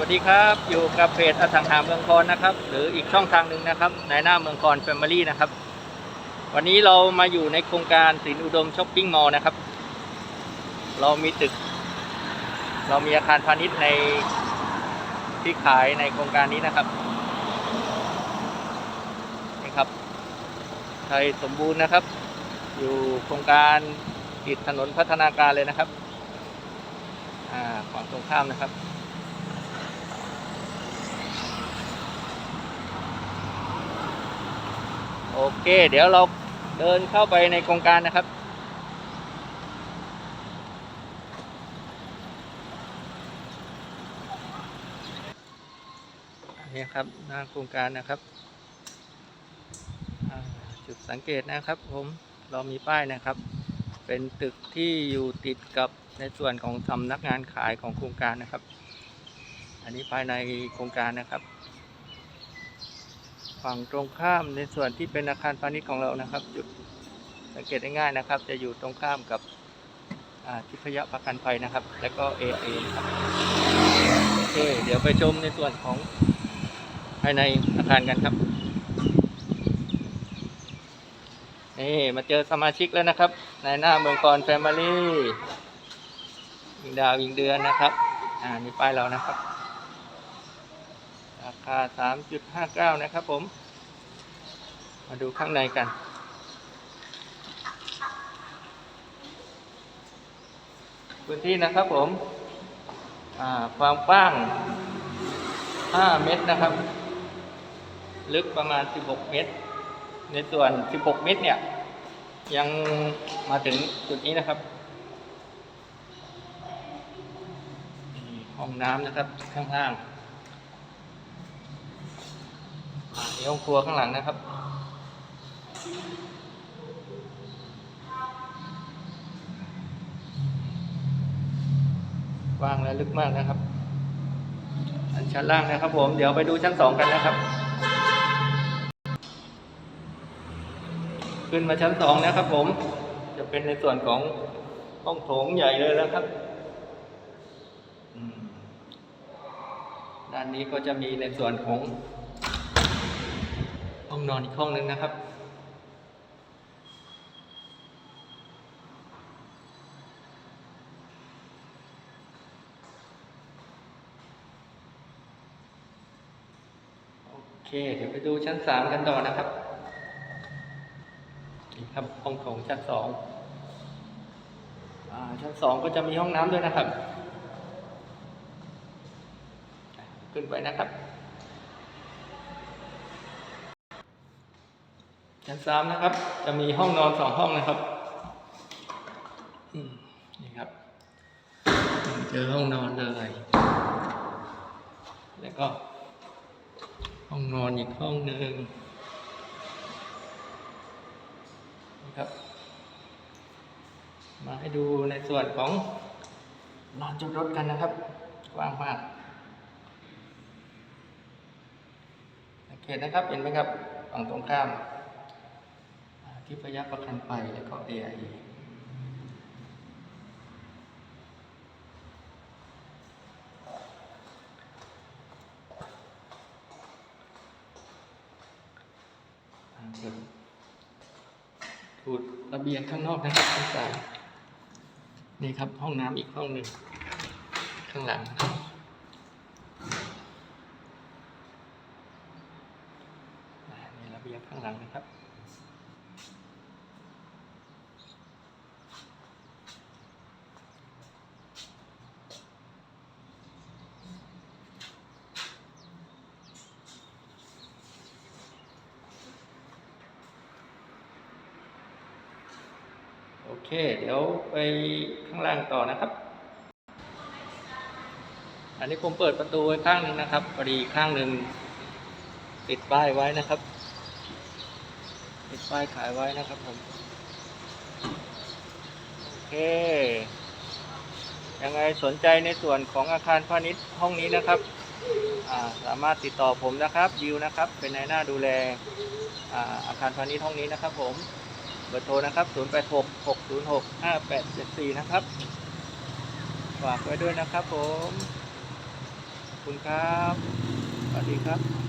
วัสดีครับอยู่กับเพจอสังหาเมืองคอนนะครับ หรืออีกช่องทางหนึ่งนะครับในหน้าเมืองคอนแฟมิลี่นะครับ วันนี้เรามาอยู่ในโครงการสินอุดมช้อปปิ้งมอลล์นะครับ เรามีตึก เรามีอาคารพาณิชย์ในที่ขายในโครงการนี้นะครับนี่ครับไทยสมบูรณ์นะครับ อยู่โครงการติดถนนพัฒนาการเลยนะครับอ่าฝั่งตรงข้ามนะครับ โอเค เดี๋ยวเราเดินเข้าไปในโครงการนะครับ นี่ครับหน้าโครงการนะครับ จุดสังเกตนะครับผมเรามีป้ายนะครับ เป็นตึกที่อยู่ติดกับในส่วนของสำนักงานขายของโครงการนะครับ อันนี้ภายในโครงการนะครับ ฝั่งตรงข้ามในส่วนที่เป็นอาคารพาณิชย์ของเรานะครับ จุดสังเกตได้ง่ายนะครับ จะอยู่ตรงข้ามกับทิพยประกันภัยนะครับ แล้วก็ AA นะครับโอเคเดี๋ยวไปชมในส่วนของภายในอาคารกันครับนี่มาเจอสมาชิกแล้วนะครับในหน้าเมืองกรแฟมิลี่ยิงดาวยิงเดือนนะครับ อ่านี่ป้ายเรานะครับ คา 3.59 นะครับผม มาดูข้างในกัน พื้นที่นะครับผม ความกว้าง 5 เมตรนะครับ ลึกประมาณ 16 เมตร ในส่วน 16 เมตรเนี่ย ยังมาถึงจุดนี้นะครับมีห้องน้ำนะครับข้างล่างอ่ามี ห้องครัวข้างหลังนะครับว้างและลึกมากนะครับ อันชั้นล่างนะครับ ผม เดี๋ยวไปดูชั้นสองกันนะครับ ขึ้นมาชั้นสองนะครับ ผม จะเป็นในส่วนของห้องโถงใหญ่เลยนะครับด้านนี้ก็จะมีในส่วนของ ห้องนอนอีกห้องหนึ่งนะครับ โอเค เดี๋ยวไปดูชั้นสามกันต่อนะครับนี่ครับห้องโถงชั้นสองชั้นสองก็จะมีห้องน้ำด้วยนะครับ ขึ้นไปนะครับ ชั้นสามนะครับ จะมีห้องนอนสองห้องนะครับนี่ครับ เจอห้องนอนเลย แล้วก็ ห้องนอนอีกห้องหนึ่งนะครับ มาให้ดูในส่วนของลานจอดรถกันนะครับ กว้างมากสังเกตนะครับ เห็นไหมครับ ฝั่งตรงข้าม ที่พยัคฆ์ประกันไปแล้วก็ AIA อ่าเดี๋ยวถูดระเบียงข้างนอกนะครับชั้นสามนี่ครับห้องน้ำอีกห้องหนึ่งข้างหลังนะครับอ่านี่ระเบียงข้างหลังนะครับ เค เดี๋ยวไปข้างล่างต่อนะครับ อันนี้ผมเปิดประตูไว้ข้างหนึ่งนะครับพอดีข้างหนึ่งติดป้ายไว้นะครับ ติดป้ายขายไว้นะครับผม โอเค ยังไงสนใจในส่วนของอาคารพาณิชย์ห้องนี้นะครับ สามารถติดต่อผมนะครับยิวนะครับ เป็นนายหน้าดูแลอาอาคารพาณิชย์ห้องนี้นะครับผม เบอร์โทรนะครับ 086 606 5874 นะครับ ฝากไว้ด้วยนะครับผม คุณครับ สวัสดีครับ